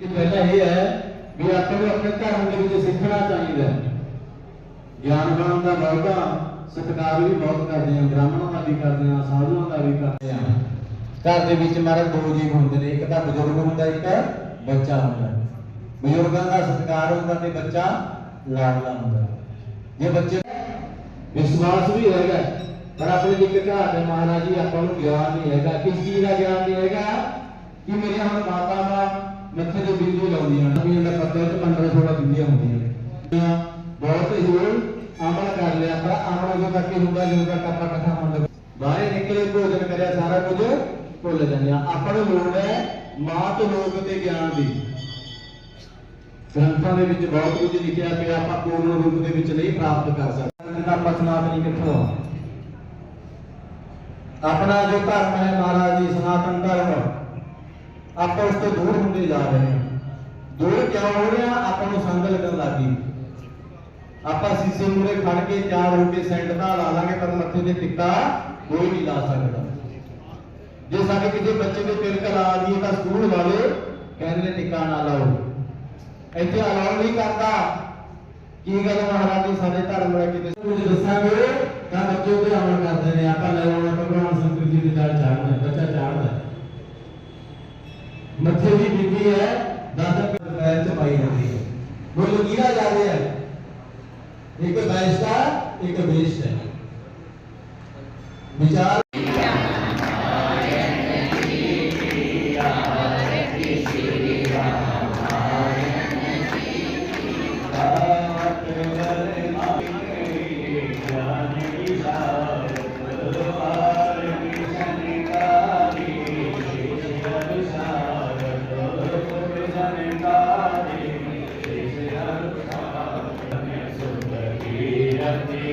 ਕਿ ਪਹਿਲਾਂ ਇਹ ਹੈ ਵੀ ਆਪਾਂ ਨੂੰ ਆਪਣੇ ਧਰਮ ਦੇ ਵਿੱਚ ਸਿੱਖਣਾ ਚਾਹੀਦਾ ਗਿਆਨਵਾਨ ਦਾ ਬਹੁਤਾ ਸਤਿਕਾਰ ਵੀ ਬਹੁਤ ਕਰਦੇ ਹਾਂ, ਬ੍ਰਾਹਮਣਾਂ ਦਾ ਵੀ ਕਰਦੇ ਹਾਂ, ਸਾਧੂਆਂ ਦਾ ਵੀ ਕਰਦੇ ਹਾਂ। ਘਰ ਦੇ ਵਿੱਚ ਮਹਾਰਾਜ ਦੋ ਜੀਵ ਹੁੰਦੇ ਨੇ, ਇੱਕ ਤਾਂ ਬਜ਼ੁਰਗ ਹੁੰਦਾ, ਇੱਕ ਬੱਚਾ ਹੁੰਦਾ। ਬਜ਼ੁਰਗਾਂ ਦਾ ਸਤਿਕਾਰ ਹੁੰਦਾ ਤੇ ਬੱਚਾ ਲਾਡਲਾ ਹੁੰਦਾ। ਜੇ ਬੱਚੇ ਵਿਸ਼ਵਾਸ ਵੀ ਹੈਗਾ, ਪਰ ਆਪਣੇ ਜੀ ਘਰ ਦੇ ਮਹਾਰਾਜ ਜੀ ਆਪਾਂ ਨੂੰ ਗਿਆਨ ਨਹੀਂ ਹੈਗਾ। ਕਿਸ ਚੀਜ਼ ਦਾ ਗਿਆਨ ਨਹੀਂ ਹੈਗਾ? ਕਿ ਮੇਰੇ ਹੁਣ ਮਾਤਾਵਾਂ ਮੱਥੇ ਤੇ ਬਿੰਦੂ ਲਾਉਂਦੀਆਂ ਨੇ ਵੀ ਇਹਨਾਂ ਪੱਤੇ ਤੇ 15 16 ਬਿੰਦੀਆਂ ਹੁੰਦੀਆਂ ਨੇ। ਬਹੁਤ ਹੀ ਅਮਲ ਕਰ ਲਿਆ, ਪਰ ਅਮਲ ਜੋ ਤੱਕ ਹੁੰਦਾ ਜਦੋਂ ਤੱਕ ਆਪਾਂ ਕਥਾ ਮੰਨਦੇ ਬਾਹਰ ਨਿਕਲੇ, ਭੋਜਨ ਕਰਿਆ, ਸਾਰਾ ਕੁਝ ਭੁੱਲ ਜਾਂਦੇ ਆ ਆਪਾਂ ਨੂੰ ਲੋੜ ਹੈ ਮਾਤ ਲੋਕ ਤੇ ਗਿਆਨ ਦੀ। ਗ੍ਰੰਥਾਂ ਦੇ ਵਿੱਚ ਬਹੁਤ ਕੁਝ ਲਿਖਿਆ ਪਿਆ, ਆਪਾਂ ਪੂਰਨ ਰੂਪ ਦੇ ਵਿੱਚ ਨਹੀਂ ਪ੍ਰਾਪਤ ਕਰ ਸਕਦੇ। ਇਹਦਾ ਪਛਨਾਤ ਨਹੀਂ ਕਿੱਥੋਂ ਆਪਣਾ ਜੋ ਧਰਮ ਹੈ, ਮਹਾਰਾਜ ਜੀ, ਸਨਾਤਨ ਧਰਮ। ਆਪਾਂ ਉਸ ਤੋਂ ਦੂਰ ਹੁੰਦੇ ਜਾ ਰਹੇ ਹਾਂ। ਦੂਰ ਕਿਉਂ ਹੋ ਰਹੇ ਹਾਂ? ਆਪਾਂ ਨੂੰ ਸੰਗ ਲੱਗਣ ਲੱਗੀ ਆਪਾਂ ਸੀਸੇ ਮੂਰੇ ਖੜ ਕੇ ਚਾਰ ਹੋ ਕੇ ਸੈਂਟ ਦਾ ਲਾ ਲਾਂਗੇ, ਪਰ ਮੱਥੇ ਤੇ ਟਿੱਕਾ ਕੋਈ ਨਹੀਂ ਲਾ ਸਕਦਾ। ਜੇ ਸਾਡੇ ਕਿਸੇ ਬੱਚੇ ਦੇ ਤਿਲਕ ਲਾ ਦਈਏ ਤਾਂ ਸਕੂਲ ਵਾਲੇ ਕਹਿੰਦੇ ਟਿੱਕਾ ਨਾ ਲਾਓ। ਇੱਥੇ ਅਲਾਉ ਨਹੀਂ ਕਰਦਾ। ਕੀ ਗੱਲ ਮਹਾਰਾਜ ਜੀ? ਸਾਡੇ ਧਰਮ ਲੈ ਕੇ ਕੁਝ ਦੱਸਾਂਗੇ, ਤਾਂ ਬੱਚੇ ਉਹਦੇ ਅਮਲ ਕਰਦੇ ਨੇ। ਆਪਾਂ ਲੈ ਆਉਣਾ, ਭਗਵਾਨ ਸ਼ੰਕਰ ਜੀ ਦੇ ਨਾਲ ਚਾੜਨਾ ਬੱਚਾ ਚਾੜਦਾ ਮੱਥੇ ਦੀ ਬੀਬੀ ਹੈ ਦਾਦਾ ਪੈਰ ਚ ਪਾਈ ਜਾਂਦੀ ਹੈ ਬੋਲੋ ਕੀੜਾ ਜਾਂਦੇ ਹੈ ਇੱਕ ਬੈਸਟਾ ਇੱਕ ਬੇਸਟ ਹੈ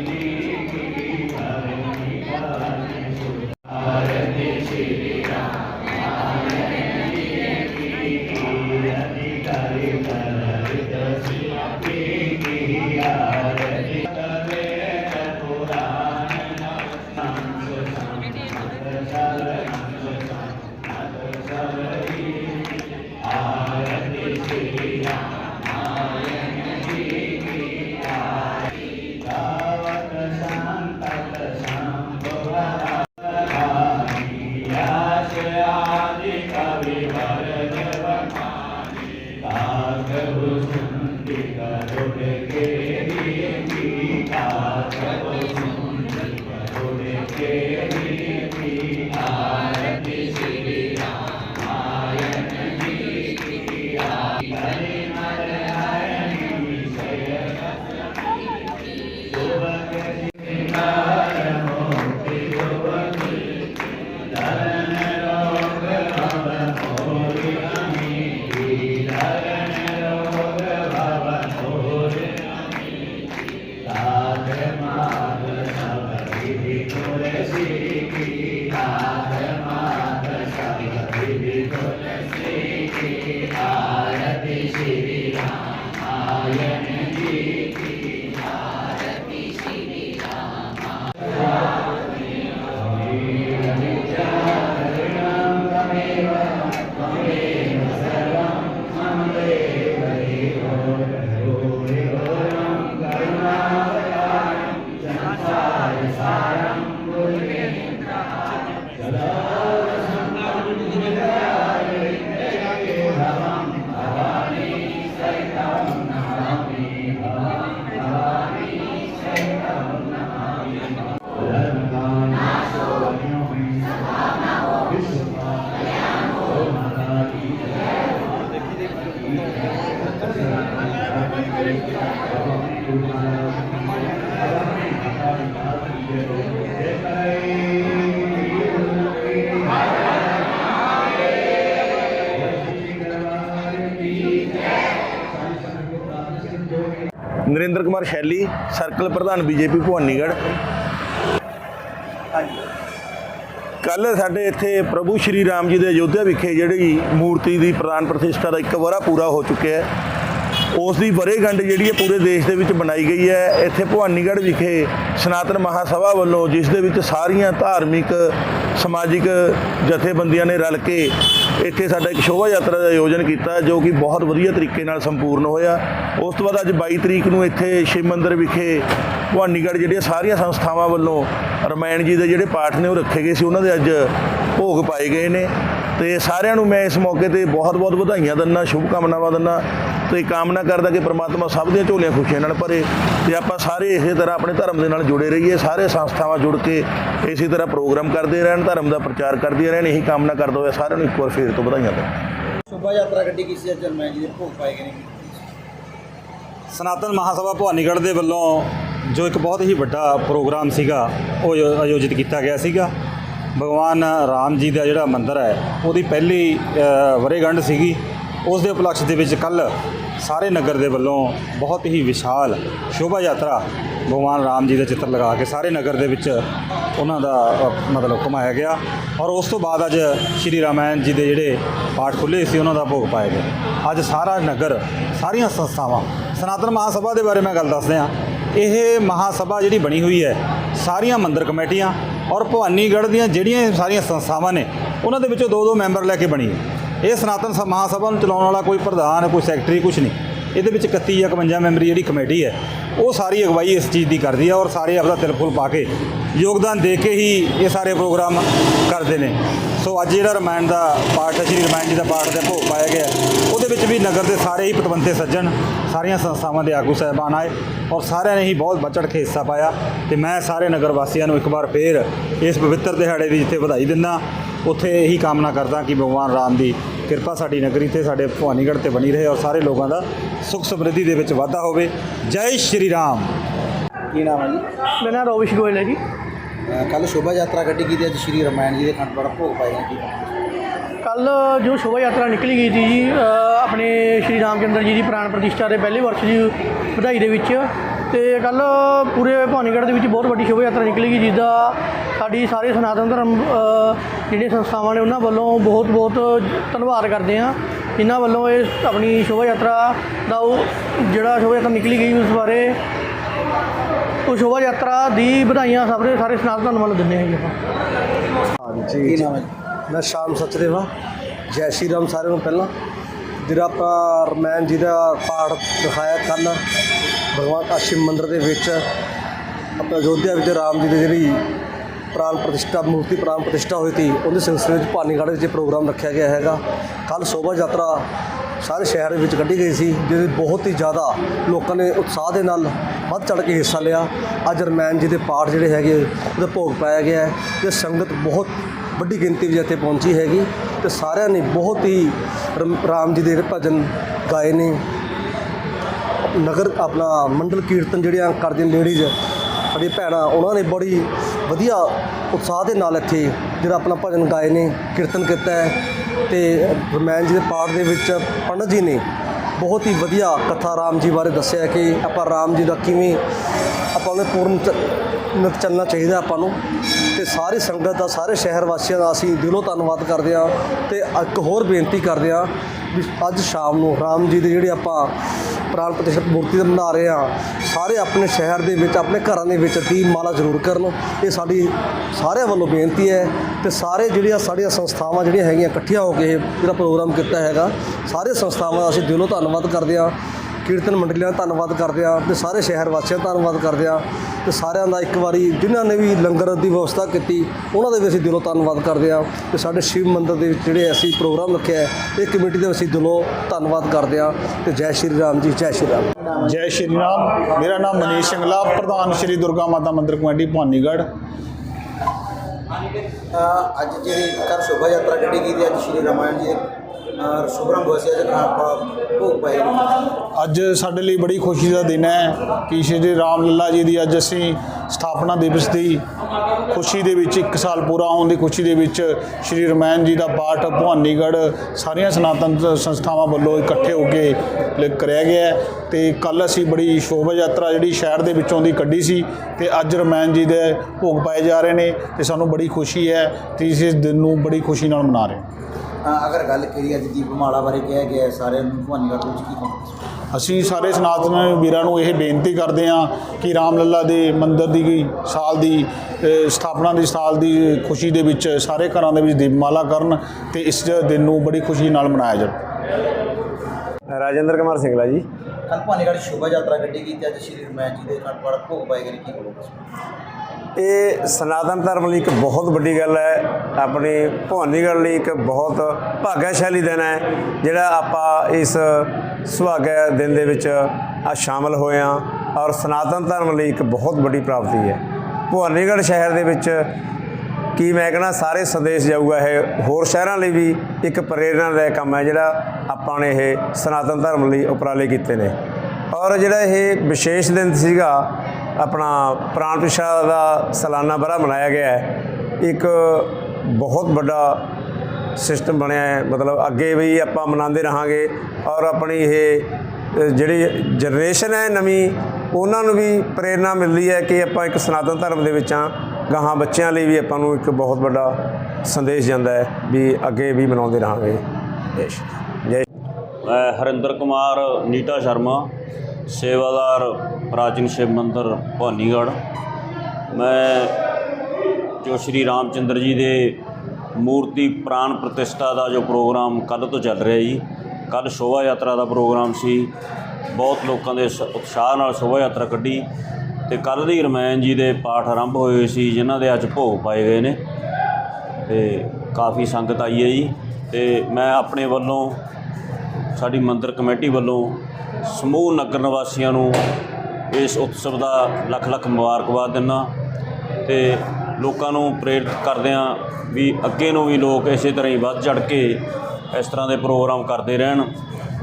Amen. ਨਰਿੰਦਰ ਕੁਮਾਰ ਸ਼ੈਲੀ ਸਰਕਲ ਪ੍ਰਧਾਨ ਬੀਜੇਪੀ ਭਵਾਨੀਗੜ੍ਹ। ਕੱਲ ਸਾਡੇ ਇੱਥੇ ਪ੍ਰਭੂ ਸ਼੍ਰੀ ਰਾਮ ਜੀ ਦੇ ਅਯੋਧਿਆ ਵਿਖੇ ਜਿਹੜੀ ਮੂਰਤੀ ਦੀ ਪ੍ਰਾਨ ਪ੍ਰਤਿਸ਼ਠਾ ਦਾ ਇੱਕ ਵਰਾ ਪੂਰਾ ਹੋ ਚੁੱਕਿਆ ਹੈ। ਉਸ ਦੀ ਵਰੇਗੰਢ ਜਿਹੜੀ ਹੈ ਪੂਰੇ ਦੇਸ਼ ਦੇ ਵਿੱਚ ਬਣਾਈ ਗਈ ਹੈ। ਇੱਥੇ ਭਵਾਨੀਗੜ੍ਹ ਵਿਖੇ ਸਨਾਤਨ ਮਹਾਸਭਾ ਵੱਲੋਂ ਜਿਸ ਦੇ ਵਿੱਚ ਸਾਰੀਆਂ ਧਾਰਮਿਕ, ਸਮਾਜਿਕ ਜਥੇਬੰਦੀਆਂ ਨੇ ਰਲ ਕੇ ਇੱਥੇ ਸਾਡਾ ਇੱਕ ਸ਼ੋਭਾ ਯਾਤਰਾ ਦਾ ਆਯੋਜਨ ਕੀਤਾ, ਜੋ ਕਿ ਬਹੁਤ ਵਧੀਆ ਤਰੀਕੇ ਨਾਲ ਸੰਪੂਰਨ ਹੋਇਆ। ਉਸ ਤੋਂ ਬਾਅਦ ਅੱਜ 22 ਤਰੀਕ ਨੂੰ ਇੱਥੇ ਸ਼ਿਵ ਮੰਦਿਰ ਵਿਖੇ ਭਵਾਨੀਗੜ੍ਹ ਜਿਹੜੀਆਂ ਸਾਰੀਆਂ ਸੰਸਥਾਵਾਂ ਵੱਲੋਂ ਰਮਾਇਣ ਜੀ ਦੇ ਜਿਹੜੇ ਪਾਠ ਨੇ ਉਹ ਰੱਖੇ ਗਏ ਸੀ। ਉਹਨਾਂ ਦੇ ਅੱਜ ਭੋਗ ਪਾਏ ਗਏ ਨੇ। ਤੇ ਸਾਰਿਆਂ ਨੂੰ ਮੈਂ ਇਸ ਮੌਕੇ ਤੇ ਬਹੁਤ-ਬਹੁਤ ਵਧਾਈਆਂ ਦਿੰਦਾ ਸ਼ੁਭ ਕਾਮਨਾਵਾਂ ਦਿੰਦਾ ਤੇ ਕਾਮਨਾ ਕਰਦਾ ਕਿ ਪ੍ਰਮਾਤਮਾ ਸਭ ਦੀਆਂ ਝੋਲੀਆਂ ਖੁਸ਼ੀਆਂ ਨਾਲ ਭਰੇ ਤੇ ਆਪਾਂ ਸਾਰੇ ਇਸੇ ਤਰ੍ਹਾਂ ਆਪਣੇ ਧਰਮ ਦੇ ਨਾਲ ਜੁੜੇ ਰਹੀਏ ਸਾਰੇ ਸੰਸਥਾਵਾਂ ਜੁੜ ਕੇ ਇਸੇ ਤਰ੍ਹਾਂ ਪ੍ਰੋਗਰਾਮ ਕਰਦੇ ਰਹਿਣ ਧਰਮ ਦਾ ਪ੍ਰਚਾਰ ਕਰਦੀਆਂ ਰਹਿਣ ਇਹੀ ਕਾਮਨਾ ਕਰਦਾ ਹੋਇਆ ਸਾਰਿਆਂ ਨੂੰ ਇੱਕ ਵਾਰ ਫੇਰ ਤੋਂ ਵਧਾਈਆਂ ਦਿੰਦਾ। ਸ਼ੋਭਾ ਯਾਤਰਾ ਗੱਡੀ ਕਿਸੇ ਜਰਮੈਨ ਜੀ ਦੇ ਭੋਗ ਪਾਏ ਗਏ ਨੇ? ਸਨਾਤਨ ਮਹਾਸਭਾ ਭਵਾਨੀਗੜ੍ਹ ਦੇ ਵੱਲੋਂ ਜੋ ਇੱਕ ਬਹੁਤ ਹੀ ਵੱਡਾ ਪ੍ਰੋਗਰਾਮ ਸੀਗਾ ਉਹ ਆਯੋ- ਆਯੋਜਿਤ ਕੀਤਾ ਗਿਆ ਸੀਗਾ। ਭਗਵਾਨ ਰਾਮ ਜੀ ਦਾ ਜਿਹੜਾ ਮੰਦਿਰ ਹੈ, ਉਹਦੀ ਪਹਿਲੀ ਵਰੇਗੰਢ ਸੀਗੀ। ਉਸ ਦੇ ਉਪਲਕਸ਼ ਦੇ ਵਿੱਚ ਕੱਲ ਸਾਰੇ ਨਗਰ ਦੇ ਵੱਲੋਂ ਬਹੁਤ ਹੀ ਵਿਸ਼ਾਲ ਸ਼ੋਭਾ ਯਾਤਰਾ ਭਗਵਾਨ ਰਾਮ ਜੀ ਦਾ ਚਿੱਤਰ ਲਗਾ ਕੇ ਸਾਰੇ ਨਗਰ ਦੇ ਵਿੱਚ ਉਹਨਾਂ ਦਾ ਮਤਲਬ ਘੁਮਾਇਆ ਗਿਆ। ਔਰ ਉਸ ਤੋਂ ਬਾਅਦ ਅੱਜ ਸ਼੍ਰੀ ਰਾਮਾਇਣ ਜੀ ਦੇ ਜਿਹੜੇ ਪਾਠ ਖੁੱਲੇ ਸੀ, ਉਹਨਾਂ ਦਾ ਭੋਗ ਪਾਇਆ ਗਿਆ। ਅੱਜ ਸਾਰਾ ਨਗਰ, ਸਾਰੀਆਂ ਸੰਸਥਾਵਾਂ, ਸਨਾਤਨ ਮਹਾਸਭਾ ਦੇ ਬਾਰੇ ਮੈਂ ਗੱਲ ਦੱਸਦੇ ਹਾਂ ਇਹ ਮਹਾਸਭਾ ਜਿਹੜੀ ਬਣੀ ਹੋਈ ਹੈ, ਸਾਰੀਆਂ ਮੰਦਰ ਕਮੇਟੀਆਂ ਔਰ ਭਵਾਨੀਗੜ੍ਹ ਦੀਆਂ ਜਿਹੜੀਆਂ ਸਾਰੀਆਂ ਸੰਸਥਾਵਾਂ ਨੇ, ਉਹਨਾਂ ਦੇ ਵਿੱਚੋਂ ਦੋ ਦੋ ਮੈਂਬਰ ਲੈ ਕੇ ਬਣੀ ਹੈ। ਇਹ ਸਨਾਤਨ ਸ- ਮਹਾਸਭਾ ਨੂੰ ਚਲਾਉਣ ਵਾਲਾ ਕੋਈ ਪ੍ਰਧਾਨ, ਕੋਈ ਸੈਕਟਰੀ ਕੁਝ ਨਹੀਂ। ਇਹਦੇ ਵਿੱਚ 31 ਜਾਂ 51 ਮੈਂਬਰੀ ਜਿਹੜੀ ਕਮੇਟੀ ਹੈ, ਉਹ ਸਾਰੀ ਅਗਵਾਈ ਇਸ ਚੀਜ਼ ਦੀ ਕਰਦੀ ਹੈ ਔਰ ਸਾਰੇ ਆਪਦਾ ਤਿਲ ਫੁੱਲ ਪਾ ਕੇ ਯੋਗਦਾਨ ਦੇ ਕੇ ਹੀ ਇਹ ਸਾਰੇ ਪ੍ਰੋਗਰਾਮ ਕਰਦੇ ਨੇ। ਸੋ ਅੱਜ ਜਿਹੜਾ ਰਮਾਇਣ ਦਾ ਪਾਠ ਹੈ, ਸ਼੍ਰੀ ਰਮਾਇਣ ਜੀ ਦਾ ਪਾਠ ਦੇ ਭੋਗ ਪਾਇਆ ਗਿਆ, ਉਹਦੇ ਵਿੱਚ ਵੀ ਨਗਰ ਦੇ ਸਾਰੇ ਹੀ ਪਤਵੰਤੇ ਸੱਜਣ, ਸਾਰੀਆਂ ਸੰਸਥਾਵਾਂ ਦੇ ਆਗੂ ਸਾਹਿਬਾਨ ਆਏ ਔਰ ਸਾਰਿਆਂ ਨੇ ਹੀ ਬਹੁਤ ਬਚੜ ਕੇ ਹਿੱਸਾ ਪਾਇਆ ਤੇ ਮੈਂ ਸਾਰੇ ਨਗਰ ਵਾਸੀਆਂ ਨੂੰ ਇੱਕ ਵਾਰ ਫੇਰ ਇਸ ਪਵਿੱਤਰ ਦਿਹਾੜੇ ਦੀ ਜਿੱਥੇ ਵਧਾਈ ਦਿੰਦਾ, ਉੱਥੇ ਇਹੀ ਕਾਮਨਾ ਕਰਦਾ ਕਿ ਭਗਵਾਨ ਰਾਮ ਦੀ ਕਿਰਪਾ ਸਾਡੀ ਨਗਰੀ ਤੇ ਸਾਡੇ ਭਵਾਨੀਗੜ੍ਹ ਤੇ ਬਣੀ ਰਹੇ ਔਰ ਸਾਰੇ ਲੋਕਾਂ ਦਾ ਸੁਖ ਸਮਰਿੱਧੀ ਦੇ ਵਿੱਚ ਵਾਧਾ ਹੋਵੇ। ਜੈ ਸ਼੍ਰੀ ਰਾਮ। ਕੀ ਨਾਮ ਹੈ ਜੀ? ਮੇਰਾ ਨਾਮ ਰੋਵਿਸ਼ ਗੋਇਲ ਹੈ ਜੀ। ਕੱਲ ਸ਼ੋਭਾ ਯਾਤਰਾ ਗੱਡੀ ਕੀਤੀ ਅੱਜ ਸ਼੍ਰੀ ਰਮਾਇਣ ਜੀ ਦੇ ਖੰਡ ਪਾਠ ਭੋਗ ਪਾਏ ਜੀ। ਕੱਲ ਜੋ ਸ਼ੋਭਾ ਯਾਤਰਾ ਨਿਕਲੀ ਗਈ ਸੀ ਜੀ ਆਪਣੇ ਸ਼੍ਰੀ ਰਾਮਚੰਦਰ ਜੀ ਦੀ ਪ੍ਰਾਣ ਪ੍ਰਤਿਸ਼ਠਾ ਦੇ ਪਹਿਲੇ ਵਰਸ਼ ਦੀ ਵਧਾਈ ਦੇ ਵਿੱਚ ਤੇ ਕੱਲ ਪੂਰੇ ਭਵਾਨੀਗੜ੍ਹ ਦੇ ਵਿੱਚ ਬਹੁਤ ਵੱਡੀ ਸ਼ੋਭਾ ਯਾਤਰਾ ਨਿਕਲੀ ਗਈ ਜਿਹਦਾ ਸਾਡੀ ਸਾਰੇ ਸਨਾਤਨ ਧਰਮ ਅ, ਜਿਹੜੀਆਂ ਸੰਸਥਾਵਾਂ ਨੇ ਉਹਨਾਂ ਵੱਲੋਂ ਬਹੁਤ ਬਹੁਤ ਧੰਨਵਾਦ ਕਰਦੇ ਹਾਂ। ਇਹਨਾਂ ਵੱਲੋਂ ਇਹ ਆਪਣੀ ਸ਼ੋਭਾ ਯਾਤਰਾ ਦਾ ਉਹ ਜਿਹੜਾ ਸ਼ੋਭਾ ਯਾਤਰਾ ਨਿਕਲੀ ਗਈ ਉਸ ਬਾਰੇ ਉਹ ਸ਼ੋਭਾ ਯਾਤਰਾ ਦੀ ਵਧਾਈਆਂ ਸਭ ਦੇ ਸਾਰੇ ਸਨਾਤਨ ਧਰਮ ਵੱਲੋਂ ਦਿੰਦੇ ਹਾਂ ਜੀ। ਆਪਾਂ ਕੀ ਹਾਂਜੀ ਨਾਮ ਹੈ ਜੀ? ਮੈਂ ਸ਼ਾਮ ਸਚਦੇਵਾ ਜੈ ਸ਼੍ਰੀ ਰਾਮ ਸਾਰਿਆਂ ਨੂੰ ਪਹਿਲਾਂ। ਜਿਹੜਾ ਆਪਾਂ ਰਮਾਇਣ ਜੀ ਦਾ ਪਾਠ ਦਿਖਾਇਆ ਕੱਲ ਭਗਵਾਨ ਕਾਸ਼ੀ ਮੰਦਿਰ ਦੇ ਵਿੱਚ, ਆਪਣਾ ਅਯੋਧਿਆ ਵਿੱਚ ਰਾਮ ਜੀ ਦੀ ਜਿਹੜੀ ਪ੍ਰਾਣ ਪ੍ਰਤਿਸ਼ਠਾ, ਮੂਰਤੀ ਪ੍ਰਾਣ ਪ੍ਰਤਿਸ਼ਠਾ ਹੋਈ ਸੀ, ਉਹਦੇ ਸਿਲਸਿਲੇ ਵਿੱਚ ਭਾਨੀਗੜ੍ਹ ਵਿੱਚ ਪ੍ਰੋਗਰਾਮ ਰੱਖਿਆ ਗਿਆ ਹੈਗਾ। ਕੱਲ ਸ਼ੋਭਾ ਯਾਤਰਾ ਸਾਰੇ ਸ਼ਹਿਰ ਵਿੱਚ ਕੱਢੀ ਗਈ ਸੀ, ਜਿਹਦੇ ਬਹੁਤ ਹੀ ਜ਼ਿਆਦਾ ਲੋਕਾਂ ਨੇ ਉਤਸ਼ਾਹ ਦੇ ਨਾਲ ਵੱਧ ਚੜ੍ਹ ਕੇ ਹਿੱਸਾ ਲਿਆ। ਅੱਜ ਰਮਾਇਣ ਜੀ ਦੇ ਪਾਠ ਜਿਹੜੇ ਹੈਗੇ, ਉਹਦਾ ਭੋਗ ਪਾਇਆ ਗਿਆ ਹੈ, ਤੇ ਸੰਗਤ ਬਹੁਤ ਵੱਡੀ ਗਿਣਤੀ ਵਿੱਚ ਇੱਥੇ ਪਹੁੰਚੀ ਹੈਗੀ ਤੇ ਸਾਰਿਆਂ ਨੇ ਬਹੁਤ ਹੀ ਰਮ- ਰਾਮ ਜੀ ਦੇ ਭਜਨ ਗਾਏ ਨੇ। ਨਗਰ ਆਪਣਾ ਮੰਡਲ ਕੀਰਤਨ ਜਿਹੜੀਆਂ ਕਰਦੀਆਂ ਲੇਡੀਜ਼ ਸਾਡੀ ਭੈਣਾਂ, ਉਹਨਾਂ ਨੇ ਬੜੀ ਵਧੀਆ ਉਤਸ਼ਾਹ ਦੇ ਨਾਲ ਇੱਥੇ ਜਿਹੜਾ ਆਪਣਾ ਭਜਨ ਗਾਏ ਨੇ, ਕੀਰਤਨ ਕੀਤਾ ਹੈ ਤੇ ਰਮਾਇਣ ਜੀ ਦੇ ਪਾਠ ਦੇ ਵਿੱਚ ਪੰਡਤ ਜੀ ਨੇ ਬਹੁਤ ਹੀ ਵਧੀਆ ਕਥਾ ਰਾਮ ਜੀ ਬਾਰੇ ਦੱਸਿਆ ਕਿ ਆਪਾਂ ਰਾਮ ਜੀ ਦਾ ਕਿਵੇਂ ਆਪਾਂ ਨੂੰ ਪੂਰਨ ਚੱਲਣਾ ਚਾਹੀਦਾ ਆਪਾਂ ਨੂੰ। ਤੇ ਸਾਰੀ ਸੰਗਤ ਦਾ, ਸਾਰੇ ਸ਼ਹਿਰ ਵਾਸੀਆਂ ਦਾ ਅਸੀਂ ਦਿਲੋਂ ਧੰਨਵਾਦ ਕਰਦੇ ਹਾਂ ਤੇ ਇੱਕ ਹੋਰ ਬੇਨਤੀ ਕਰਦੇ ਹਾਂ ਵੀ ਅੱਜ ਸ਼ਾਮ ਨੂੰ ਰਾਮ ਜੀ ਦੇ ਜਿਹੜੇ ਆਪਾਂ ਪ੍ਰਾਣ ਪ੍ਰਤਿਸ਼ਠ ਮੂਰਤੀ ਦੇ ਬਣਾ ਰਹੇ ਹਾਂ, ਸਾਰੇ ਆਪਣੇ ਸ਼ਹਿਰ ਦੇ ਵਿੱਚ, ਆਪਣੇ ਘਰਾਂ ਦੇ ਵਿੱਚ ਦੀਪਮਾਲਾ ਜ਼ਰੂਰ ਕਰਨ। ਇਹ ਸਾਡੀ ਸਾਰਿਆਂ ਵੱਲੋਂ ਬੇਨਤੀ ਹੈ ਤੇ ਸਾਰੇ ਜਿਹੜੀਆਂ ਸਾਡੀਆਂ ਸੰਸਥਾਵਾਂ ਜਿਹੜੀਆਂ ਹੈਗੀਆਂ ਇਕੱਠੀਆਂ ਹੋ ਕੇ ਇਹ ਜਿਹੜਾ ਪ੍ਰੋਗਰਾਮ ਕੀਤਾ ਹੈਗਾ, ਸਾਰੇ ਸੰਸਥਾਵਾਂ ਦਾ ਅਸੀਂ ਦਿਲੋਂ ਧੰਨਵਾਦ ਕਰਦੇ ਹਾਂ। ਕੀਰਤਨ ਮੰਡਲੀਆਂ ਦਾ ਧੰਨਵਾਦ ਕਰਦੇ ਹਾਂ ਤੇ ਸਾਰੇ ਸ਼ਹਿਰ ਵਾਸੀਆਂ ਦਾ ਧੰਨਵਾਦ ਕਰਦੇ ਹਾਂ ਤੇ ਸਾਰਿਆਂ ਦਾ ਇੱਕ ਵਾਰੀ ਜਿਨ੍ਹਾਂ ਨੇ ਵੀ ਲੰਗਰ ਦੀ ਵਿਵਸਥਾ ਕੀਤੀ ਉਹਨਾਂ ਦਾ ਵੀ ਅਸੀਂ ਦਿਲੋਂ ਧੰਨਵਾਦ ਕਰਦੇ ਹਾਂ ਤੇ ਸਾਡੇ ਸ਼ਿਵ ਮੰਦਿਰ ਦੇ ਵਿੱਚ ਜਿਹੜੇ ਅਸੀਂ ਪ੍ਰੋਗਰਾਮ ਰੱਖਿਆ ਹੈ ਇਹ ਕਮੇਟੀ ਦਾ ਅਸੀਂ ਦਿਲੋਂ ਧੰਨਵਾਦ ਕਰਦੇ ਹਾਂ ਤੇ ਜੈ ਸ਼੍ਰੀ ਰਾਮ ਜੀ ਜੈ ਸ਼੍ਰੀ ਰਾਮ। ਜੈ ਸ਼੍ਰੀ ਰਾਮ। ਮੇਰਾ ਨਾਮ ਮਨੀਸ਼ ਸਿੰਗਲਾ ਪ੍ਰਧਾਨ ਸ਼੍ਰੀ ਦੁਰਗਾ ਮਾਤਾ ਮੰਦਿਰ ਕਮੇਟੀ ਭਵਾਨੀਗੜ੍ਹ। ਅ, ਅੱਜ ਜਿਹੜੀ ਕੱਲ ਸ਼ੋਭਾ ਯਾਤਰਾ ਗੱਡੀ ਕੀਤੀ ਅੱਜ ਸ਼੍ਰੀ ਰਮਾਇਣ ਜੀ ਦੇ ਅ, ਸ਼ੁਭਰੰਗ ਵਸਿਆ ਭੋਗ ਪਾਏ ਅੱਜ ਸਾਡੇ ਲਈ ਬੜੀ ਖੁਸ਼ੀ ਦਾ ਦਿਨ ਹੈ ਕਿ ਸ਼੍ਰੀ ਰਾਮ ਲੱਲਾ ਜੀ ਦੀ ਅੱਜ ਅਸੀਂ ਸਥਾਪਨਾ ਦਿਵਸ ਦੀ ਖੁਸ਼ੀ ਦੇ ਵਿੱਚ 1 ਸਾਲ ਪੂਰਾ ਹੋਣ ਦੀ ਖੁਸ਼ੀ ਦੇ ਵਿੱਚ ਸ਼੍ਰੀ ਰਮਾਇਣ ਜੀ ਦਾ ਪਾਠ ਭਵਾਨੀਗੜ੍ਹ ਸਾਰੀਆਂ ਸਨਾਤਨ ਸੰਸਥਾਵਾਂ ਵੱਲੋਂ ਇਕੱਠੇ ਹੋ ਕੇ ਲ- ਕਰਿਆ ਗਿਆ ਹੈ ਤੇ ਕੱਲ ਅਸੀਂ ਬੜੀ ਸ਼ੋਭਾ ਯਾਤਰਾ ਜਿਹੜੀ ਸ਼ਹਿਰ ਦੇ ਵਿੱਚੋਂ ਦੀ ਕੱਢੀ ਸੀ ਤੇ ਅੱਜ ਰਮਾਇਣ ਜੀ ਦੇ ਭੋਗ ਪਾਏ ਜਾ ਰਹੇ ਨੇ ਤੇ ਸਾਨੂੰ ਬੜੀ ਖੁਸ਼ੀ ਹੈ ਤੇ ਇਸ ਦਿਨ ਨੂੰ ਬੜੀ ਖੁਸ਼ੀ ਨਾਲ ਮਨਾ ਰਹੇ ਹਾਂ। ਅਗਰ ਗੱਲ ਕਰੀਏ ਅੱਜ ਦੀਪਮਾਲਾ ਬਾਰੇ ਕਿਹਾ ਗਿਆ ਸਾਰਿਆਂ ਨੂੰ ਭਵਾਨੀਗੜ੍ਹ ਵਿੱਚ ਕੀ ਕਹੋਗੇ? ਅਸੀਂ ਸਾਰੇ ਸਨਾਤਨ ਵੀਰਾਂ ਨੂੰ ਇਹ ਬੇਨਤੀ ਕਰਦੇ ਹਾਂ ਕਿ ਰਾਮ ਲੱਲਾ ਦੇ ਮੰਦਿਰ ਦੀ ਸਾਲ ਦੀ ਸਥਾਪਨਾ ਦੀ ਸਾਲ ਦੀ ਖੁਸ਼ੀ ਦੇ ਵਿੱਚ ਸਾਰੇ ਘਰਾਂ ਦੇ ਵਿੱਚ ਦੀਪਮਾਲਾ ਕਰਨ ਤੇ ਇਸ ਦਿਨ ਨੂੰ ਬੜੀ ਖੁਸ਼ੀ ਨਾਲ ਮਨਾਇਆ ਜਾਵੇ। ਰਾਜਿੰਦਰ ਕੁਮਾਰ ਸਿੰਗਲਾ ਜੀ। ਕੱਲ ਭਵਾਨੀਗੜ੍ਹ ਸ਼ੋਭਾ ਯਾਤਰਾ ਕੱਢੀ ਗਈ ਤੇ ਅੱਜ ਸ਼੍ਰੀ ਰਮਾਇਣ ਜੀ ਦੇ ਅਖੰਡ ਪਾਠ ਭੋਗ ਪਾਏ ਗਏ ਕੀ ਕਹੋਗੇ ਇਹ ਸਨਾਤਨ ਧਰਮ ਲਈ ਇੱਕ ਬਹੁਤ ਵੱਡੀ ਗੱਲ ਹੈ। ਆਪਣੀ ਭਵਾਨੀਗੜ੍ਹ ਲਈ ਇੱਕ ਬਹੁਤ ਭਾਗਿਆਸ਼ਾਲੀ ਦਿਨ ਹੈ, ਜਿਹੜਾ ਆਪਾਂ ਇਸ ਸੁਹਾਗਾ ਦਿਨ ਦੇ ਵਿੱਚ ਆ ਸ਼ਾਮਲ ਹੋਏ ਹਾਂ ਔਰ ਸਨਾਤਨ ਧਰਮ ਲਈ ਇੱਕ ਬਹੁਤ ਵੱਡੀ ਪ੍ਰਾਪਤੀ ਹੈ। ਭਵਾਨੀਗੜ੍ਹ ਸ਼ਹਿਰ ਦੇ ਵਿੱਚ ਕੀ ਮੈਂ ਕਹਣਾ ਸਾਰੇ ਸੰਦੇਸ਼ ਜਾਊਗਾ ਇਹ। ਹੋਰ ਸ਼ਹਿਰਾਂ ਲਈ ਵੀ ਇੱਕ ਪ੍ਰੇਰਣਾ ਦਾ ਕੰਮ ਹੈ, ਜਿਹੜਾ ਆਪਾਂ ਨੇ ਇਹ ਸਨਾਤਨ ਧਰਮ ਲਈ ਉਪਰਾਲੇ ਕੀਤੇ ਨੇ। ਔਰ ਜਿਹੜਾ ਇਹ ਵਿਸ਼ੇਸ਼ ਦਿਨ ਸੀਗਾ ਆਪਣਾ ਪ੍ਰਾਣ ਪ੍ਰਤਿਸ਼ਠਾ ਦਾ ਸਾਲਾਨਾ ਬਰਾ ਮਨਾਇਆ ਗਿਆ ਹੈ। ਇੱਕ ਬਹੁਤ ਵੱਡਾ ਸਿਸਟਮ ਬਣਿਆ ਹੈ। ਮਤਲਬ ਅੱਗੇ ਵੀ ਆਪਾਂ ਮਨਾਉਂਦੇ ਰਹਾਂਗੇ ਔਰ ਆਪਣੀ ਇਹ ਜਿਹੜੀ ਜਨਰੇਸ਼ਨ ਹੈ ਨਵੀਂ, ਉਹਨਾਂ ਨੂੰ ਵੀ ਪ੍ਰੇਰਣਾ ਮਿਲਦੀ ਹੈ ਕਿ ਆਪਾਂ ਇੱਕ ਸਨਾਤਨ ਧਰਮ ਦੇ ਵਿੱਚ ਆ ਗਾਹਾਂ ਬੱਚਿਆਂ ਲਈ ਵੀ ਆਪਾਂ ਨੂੰ ਇੱਕ ਬਹੁਤ ਵੱਡਾ ਸੰਦੇਸ਼ ਜਾਂਦਾ ਹੈ ਵੀ ਅੱਗੇ ਵੀ ਮਨਾਉਂਦੇ ਰਹਾਂਗੇ। ਜੈ ਜੈ ਮੈਂ ਹਰਿੰਦਰ ਕੁਮਾਰ, ਨੀਤਾ ਸ਼ਰਮਾ, ਸੇਵਾਦਾਰ ਪ੍ਰਾਚੀਨ ਸ਼ਿਵ ਮੰਦਰ ਭਵਾਨੀਗੜ੍ਹ। ਮੈਂ ਜੋ ਸ਼੍ਰੀ ਰਾਮਚੰਦਰ ਜੀ ਦੇ ਮੂਰਤੀ ਪ੍ਰਾਣ ਪ੍ਰਤਿਸ਼ਠਾ ਦਾ ਜੋ ਪ੍ਰੋਗਰਾਮ ਕੱਲ੍ਹ ਤੋਂ ਚੱਲ ਰਿਹਾ ਜੀ, ਕੱਲ੍ਹ ਸ਼ੋਭਾ ਯਾਤਰਾ ਦਾ ਪ੍ਰੋਗਰਾਮ ਸੀ। ਬਹੁਤ ਲੋਕਾਂ ਦੇ ਸ- ਉਤਸ਼ਾਹ ਨਾਲ ਸ਼ੋਭਾ ਯਾਤਰਾ ਕੱਢੀ ਤੇ ਕੱਲ੍ਹ ਦੀ ਰਮਾਇਣ ਜੀ ਦੇ ਪਾਠ ਆਰੰਭ ਹੋਏ ਹੋਏ ਸੀ, ਜਿਨ੍ਹਾਂ ਦੇ ਅੱਜ ਭੋਗ ਪਾਏ ਗਏ ਨੇ। ਤੇ ਕਾਫੀ ਸੰਗਤ ਆਈ ਹੈ ਜੀ। ਤੇ ਮੈਂ ਆਪਣੇ ਵੱਲੋਂ, ਸਾਡੀ ਮੰਦਰ ਕਮੇਟੀ ਵੱਲੋਂ ਸਮੂਹ ਨਗਰ ਨਿਵਾਸੀਆਂ ਨੂੰ ਇਸ ਉਤਸਵ ਦਾ ਲੱਖ ਲੱਖ ਮੁਬਾਰਕਬਾਦ ਦਿੰਦਾ। ਤੇ ਲੋਕਾਂ ਨੂੰ ਪ੍ਰੇਰਿਤ ਕਰਦੇ ਹਾਂ ਵੀ ਅੱਗੇ ਨੂੰ ਵੀ ਲੋਕ ਇਸੇ ਤਰ੍ਹਾਂ ਹੀ ਵੱਧ ਚੜ ਕੇ ਇਸ ਤਰ੍ਹਾਂ ਦੇ ਪ੍ਰੋਗਰਾਮ ਕਰਦੇ ਰਹਿਣ।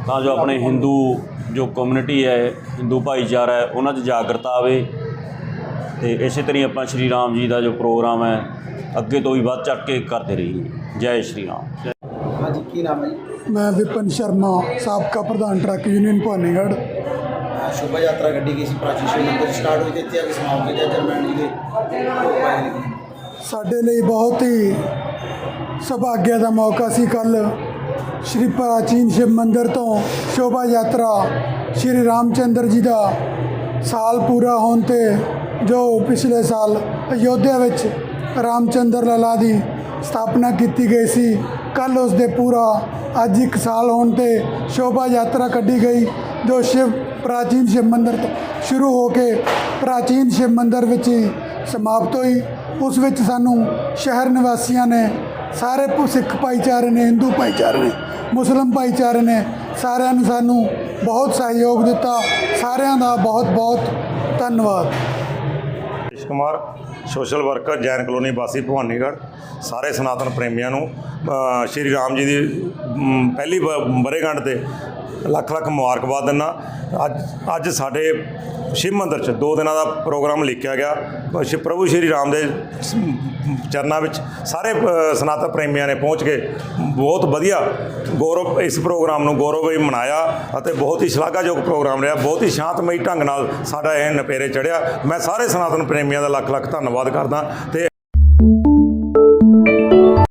ਤਾਂ ਜੋ ਆਪਣੇ ਹਿੰਦੂ ਜੋ ਕਮਿਊਨਿਟੀ ਹੈ ਹਿੰਦੂ ਭਾਈਚਾਰਾ ਹੈ ਉਹਨਾਂ 'ਚ ਜਾਗਰਤਾ ਆਵੇ। ਤੇ ਇਸੇ ਤਰ੍ਹਾਂ ਹੀ ਆਪਾਂ ਸ਼੍ਰੀ ਰਾਮ ਜੀ ਦਾ ਜੋ ਪ੍ਰੋਗਰਾਮ ਹੈ ਅੱਗੇ ਤੋਂ ਵੀ ਵੱਧ ਚੜ ਕੇ ਕਰਦੇ ਰਹੀਏ। ਜੈ ਸ਼੍ਰੀ ਰਾਮ। ਹਾਂਜੀ ਕੀ ਨਾਮ ਹੈ ਮੈਂ ਵਿਪਨ ਸ਼ਰਮਾ ਸਾਬਕਾ ਪ੍ਰਧਾਨ ਟਰੱਕ ਯੂਨੀਅਨ ਭਾਨੀਗੜ੍ਹ ਸ਼ੋਭਾ ਯਾਤਰਾ ਕੱਢੀ ਗਈ ਸੀ ਪ੍ਰਾਚੀਨ ਸ਼ਿਵ ਮੰਦਿਰ ਸਟਾਰਟ ਹੋਈ ਤੇ ਇੱਥੇ ਆ ਕੇ ਸਮਾਪਤ ਹੋਈ ਤੇ ਅੱਜ ਜੀ ਦੇ ਸਾਡੇ ਲਈ ਬਹੁਤ ਹੀ ਸੁਭਾਗਿਆ ਦਾ ਮੌਕਾ ਸੀ ਕੱਲ ਸ਼੍ਰੀ ਪ੍ਰਾਚੀਨ ਸ਼ਿਵ ਮੰਦਿਰ ਤੋਂ ਸ਼ੋਭਾ ਯਾਤਰਾ ਸ਼੍ਰੀ ਰਾਮਚੰਦਰ ਜੀ ਦਾ ਸਾਲ ਪੂਰਾ ਹੋਣ ਤੇ ਜੋ ਪਿਛਲੇ ਸਾਲ ਅਯੋਧਿਆ ਵਿੱਚ ਰਾਮਚੰਦਰ ਲਾਲਾ ਦੀ ਸਥਾਪਨਾ ਕੀਤੀ ਗਈ ਸੀ ਕੱਲ ਉਸ ਦੇ ਪੂਰਾ ਅੱਜ ਇੱਕ ਸਾਲ ਹੋਣ ਤੇ ਸ਼ੋਭਾ ਯਾਤਰਾ ਕੱਢੀ ਗਈ, ਜੋ ਸ਼ਿਵ ਪ੍ਰਾਚੀਨ ਸ਼ਿਵ ਮੰਦਿਰ ਤੋਂ ਸ਼ੁਰੂ ਹੋ ਕੇ ਪ੍ਰਾਚੀਨ ਸ਼ਿਵ ਮੰਦਿਰ ਵਿੱਚ ਹੀ ਸਮਾਪਤ ਹੋਈ। ਉਸ ਵਿੱਚ ਸਾਨੂੰ ਸ਼ਹਿਰ ਨਿਵਾਸੀਆਂ ਨੇ, ਸਾਰੇ ਸਿੱਖ ਭਾਈਚਾਰੇ ਨੇ, ਹਿੰਦੂ ਭਾਈਚਾਰੇ ਨੇ, ਮੁਸਲਮ ਭਾਈਚਾਰੇ ਨੇ, ਸਾਰਿਆਂ ਨੇ ਸਾਨੂੰ ਬਹੁਤ ਸਹਿਯੋਗ ਦਿੱਤਾ। ਸਾਰਿਆਂ ਦਾ ਬਹੁਤ ਬਹੁਤ ਧੰਨਵਾਦ Kumar social worker Jain colony ਵਾਸੀ ਭਵਾਨੀਗੜ੍ਹ ਸਾਰੇ ਸਨਾਤਨ ਪ੍ਰੇਮੀਆਂ ਨੂੰ ਸ਼੍ਰੀ ਰਾਮ ਜੀ ਦੀ ਪਹਿਲੀ ਬ- ਵਰ੍ਹੇਗੰਢ ਤੇ ਲੱਖ ਲੱਖ ਮੁਬਾਰਕਬਾਦ ਦਿੰਦਾ। ਅੱਜ ਅੱਜ ਸਾਡੇ ਸ਼ਿਵ ਮੰਦਰ 'ਚ ਦੋ ਦਿਨਾਂ ਦਾ ਪ੍ਰੋਗਰਾਮ ਲਿਖਿਆ ਗਿਆ। ਅ, ਪ੍ਰਭੂ ਸ਼੍ਰੀ ਰਾਮ ਦੇ ਚਰਨਾਂ ਵਿੱਚ ਸਾਰੇ ਅ, ਸਨਾਤਨ ਪ੍ਰੇਮੀਆਂ ਨੇ ਪਹੁੰਚ ਕੇ ਬਹੁਤ ਵਧੀਆ ਗੌਰਵ ਇਸ ਪ੍ਰੋਗਰਾਮ ਨੂੰ ਗੌਰਵ ਵੀ ਮਨਾਇਆ ਅਤੇ ਬਹੁਤ ਹੀ ਸ਼ਲਾਘਾਯੋਗ ਪ੍ਰੋਗਰਾਮ ਰਿਹਾ। ਬਹੁਤ ਹੀ ਸ਼ਾਂਤਮਈ ਢੰਗ ਨਾਲ ਸਾਡਾ ਇਹ ਨਪੇਰੇ ਚੜਿਆ ਮੈਂ ਸਾਰੇ ਸਨਾਤਨ ਪ੍ਰੇਮੀਆਂ ਦਾ ਲੱਖ ਲੱਖ ਧੰਨਵਾਦ ਕਰਦਾ ਤੇ